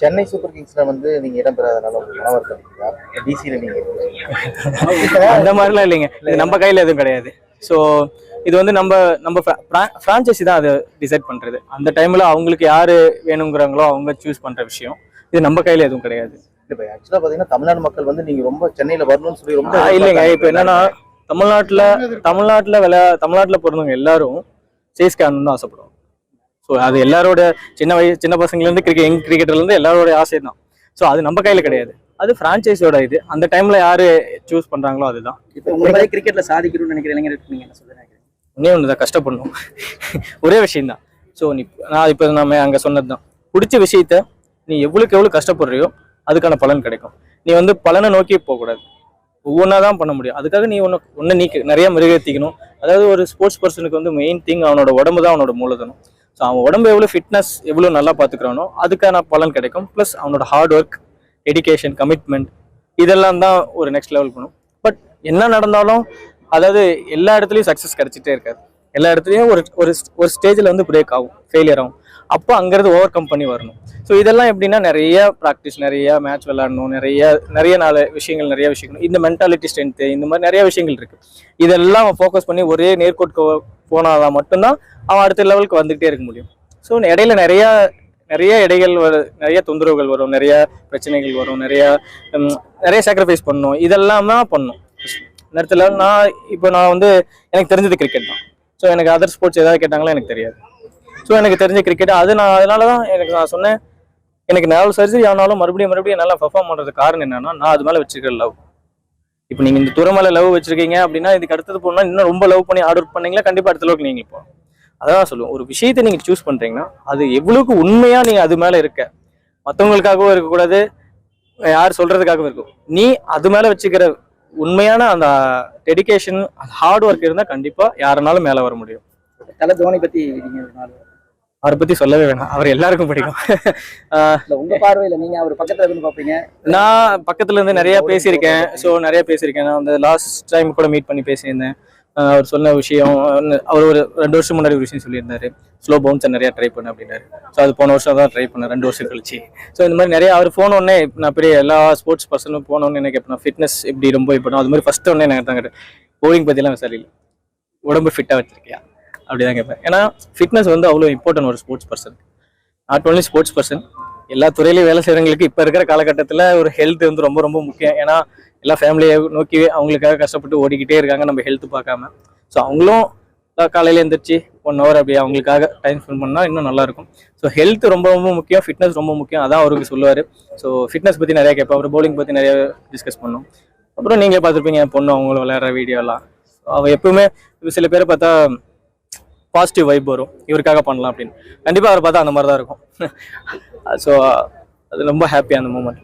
Chennai super கிங்ஸ்ல வந்து நீங்க இடம் பெறாதனால உங்களுக்கு மன வருத்தம் இருக்குதா டிசியில நீங்க அந்த மாதிரிலாம் இல்லைங்க. இது நம்ம கையில் எதுவும் கிடையாது. ஸோ இது வந்து நம்ம நம்ம ஃப்ரான்ச்சைசி தான் அதை டிசைட் பண்ணுறது அந்த டைமில் அவங்களுக்கு யார் வேணுங்கிறாங்களோ அவங்க சூஸ் பண்ணுற விஷயம். இது நம்ம கையில் எதுவும் கிடையாது. இப்ப ஆக்சுவலா பாத்தீங்கன்னா தமிழ்நாடு மக்கள் வந்து நீங்க ரொம்ப சென்னையில வரணும்னு சொல்லி ரொம்ப இல்லைங்க. இப்போ என்னன்னா தமிழ்நாட்டில் தமிழ்நாட்டில் விளை தமிழ்நாட்டில் பிறந்தவங்க எல்லாரும் சேஸ்க்கு ஆடணும்னு ஆசைப்படுவோம் ஸோ அது எல்லாரோட சின்ன வயசு சின்ன பசங்கலேருந்து கிரிக்கெட் யங் கிரிக்கெட்டர்லேருந்து எல்லாரோட ஆசை தான் ஸோ அது நம்ம கையில் கிடையாது. அது ஃப்ரான்ச்சைஸோட இது. அந்த டைமில் யார் சூஸ் பண்ணுறாங்களோ அதுதான். இப்போ உங்களை மாதிரி கிரிக்கெட்ல சாதிக்கணும்னு நினைக்கிற இளைஞருக்கு நீங்க என்ன சொல்ல நினைக்கிறீங்க ஒன்றே ஒன்று தான் கஷ்டப்படணும். ஒரே விஷயம் தான். ஸோ நீ நான் இப்போ நம்ம அங்கே சொன்னது தான் பிடிச்ச விஷயத்த நீ எவ்வளோக்கு எவ்வளோ கஷ்டப்படுறியோ அதுக்கான பலன் கிடைக்கும். நீ வந்து பலனை நோக்கி போகக்கூடாது. ஒவ்வொன்றா தான் பண்ண முடியும். அதுக்காக நீ ஒன்று ஒன்று நீ நிறைய மெருகேற்றிக்கணும் அதாவது ஒரு ஸ்போர்ட்ஸ் பர்சனுக்கு வந்து மெயின் திங் அவனோட உடம்பு தான் அவனோட மூலதனம். ஸோ அவன் உடம்பு எவ்வளோ ஃபிட்னஸ் எவ்வளோ நல்லா பார்த்துக்கிறானோ அதுக்கான பலன் கிடைக்கும். ப்ளஸ் அவனோட ஹார்ட் ஒர்க் டெடிகேஷன் கமிட்மெண்ட் இதெல்லாம் தான் ஒரு நெக்ஸ்ட் லெவல் பண்ணும் பட் என்ன நடந்தாலும் அதாவது எல்லா இடத்துலையும் சக்ஸஸ் கிடைச்சிட்டே இருக்காது. எல்லா இடத்துலையும் ஒரு ஒரு ஒரு ஸ்டேஜில் வந்து பிரேக் ஆகும் ஃபெயிலியர் ஆகும். அப்போ அங்கேருந்து ஓவர் கம் பண்ணி வரணும். ஸோ இதெல்லாம் எப்படின்னா நிறைய ப்ராக்டிஸ் நிறைய மேட்ச் விளாடணும் நிறைய நிறைய நாள் விஷயங்கள் நிறைய விஷயங்கள். இந்த மென்டாலிட்டி ஸ்ட்ரென்த்து இந்த மாதிரி நிறைய விஷயங்கள் இருக்குது இதெல்லாம் அவன் ஃபோக்கஸ் பண்ணி ஒரே நேர்கோட்க்கு போனாதான் மட்டும்தான் அவன் அடுத்த லெவலுக்கு வந்துகிட்டே இருக்க முடியும். ஸோ இடையில நிறையா நிறைய இடைகள் வரும் நிறைய தொந்தரவுகள் வரும் நிறைய பிரச்சனைகள் வரும் நிறைய நிறைய சாக்ரிஃபைஸ் பண்ணணும். இதெல்லாம் தான் பண்ணும் நேரத்தில் நான் இப்போ நான் வந்து எனக்கு தெரிஞ்சது கிரிக்கெட் தான். ஸோ எனக்கு அதர் ஸ்போர்ட்ஸ் ஏதாவது கேட்டாங்களோ எனக்கு தெரியாது. ஸோ எனக்கு தெரிஞ்ச கிரிக்கெட் அது நான் அதனால தான் எனக்கு நான் சொன்னேன். எனக்கு நாலு சர்ஜரி ஆனாலும் மறுபடியும் மறுபடியும் நல்லா பெர்ஃபார்ம் பண்ணுறதுக்கு காரணம் என்னன்னா நான் அது மேலே வச்சிருக்கிற லவ் இப்போ நீங்கள் இந்த துறை மேலே லவ் வச்சிருக்கீங்க அப்படின்னா இதுக்கு அடுத்தது போனால் இன்னும் ரொம்ப லவ் பண்ணி ஆர்டர் பண்ணீங்களா? கண்டிப்பாக அடுத்த அளவுக்கு நீங்கள் இப்போ அதான் சொல்லுவோம் ஒரு விஷயத்தை நீங்கள் சூஸ் பண்ணுறீங்கன்னா அது எவ்வளவுக்கு உண்மையாக நீங்கள் அது மேலே இருக்க. மற்றவங்களுக்காகவும் இருக்கக்கூடாது. யார் சொல்கிறதுக்காகவும் இருக்கும். நீ அது மேலே வச்சுக்கிற உண்மையான அந்த டெடிகேஷன் ஹார்ட் ஒர்க் இருந்தால் கண்டிப்பாக யாருனாலும் மேலே வர முடியும். தலை தோனி பத்தி அவரை பற்றி சொல்லவே வேணாம். அவர் எல்லாருக்கும் பிடிக்கும். ஆஹ் இல்ல உங்க பார்வையில நீங்க அவர் பக்கத்துல இருந்து பாப்பீங்க நான் பக்கத்துல இருந்து நிறைய பேசியிருக்கேன். ஸோ நிறைய பேசியிருக்கேன். நான் வந்து லாஸ்ட் டைம் கூட மீட் பண்ணி பேசியிருந்தேன். அவர் சொன்ன விஷயம் அவர் ஒரு ரெண்டு வருஷம் முன்னாடி ஒரு விஷயம் சொல்லியிருந்தாரு. ஸ்லோ பவுன்ஸை நிறைய ட்ரை பண்ண அப்படின்னாரு ஸோ அது போன வருஷம் தான் ட்ரை பண்ணேன் ரெண்டு வருஷம் கழிச்சு. ஸோ இந்த மாதிரி நிறைய அவர் போன உடனே நான் பெரிய எல்லா ஸ்போர்ட்ஸ் பர்சனும் போனோன்னு எனக்கு இப்போ ஃபிட்னஸ் எப்படி ரொம்ப இப்போ அது மாதிரி ஃபர்ஸ்ட் உடனே எனக்கு தான் போலிங் பற்றிலாம் சரியில்லை உடம்பு ஃபிட்டாக வச்சிருக்கியா? அப்படிதான் கேட்பேன். ஏன்னா ஃபிட்னஸ் வந்து அவ்வளோ இம்பார்ட்டன்ட் ஒரு sports person not only sports person எல்லா துறையிலையும் வேலை செய்கிறவங்களுக்கு இப்போ இருக்கிற காலகட்டத்தில் ஒரு ஹெல்த் வந்து ரொம்ப ரொம்ப முக்கியம். ஏன்னா எல்லா ஃபேமிலியை நோக்கி அவங்களுக்காக கஷ்டப்பட்டு ஓடிக்கிட்டே இருக்காங்க நம்ம ஹெல்த் பார்க்காம. ஸோ அவங்களும் காலையில் எழுந்திரிச்சு ஒன் ஹவர் அப்படி அவங்களுக்காக டைம் ஸ்பெண்ட் பண்ணால் இன்னும் நல்லாயிருக்கும் ஸோ ஹெல்த் ரொம்ப ரொம்ப முக்கியம். ஃபிட்னஸ் ரொம்ப முக்கியம். அதான் அவருக்கு சொல்லுவார். ஸோ ஃபிட்னஸ் பற்றி நிறையா கேட்பேன் அவர் பவுலிங் பற்றி நிறைய டிஸ்கஸ் பண்ணோம் அப்புறம் நீங்களே பார்த்துருப்பீங்க என் பொண்ணு அவங்கள விளையாடுற வீடியோலாம் அவள் எப்பவுமே சில பேரை பார்த்தா பாசிட்டிவ் வைப் வரும். இவருக்காக பண்ணலாம் அப்படின்னு. கண்டிப்பாக அவரை பார்த்தா அந்த மாதிரி தான் இருக்கும். ஸோ அது ரொம்ப ஹாப்பி அந்த மூமெண்ட்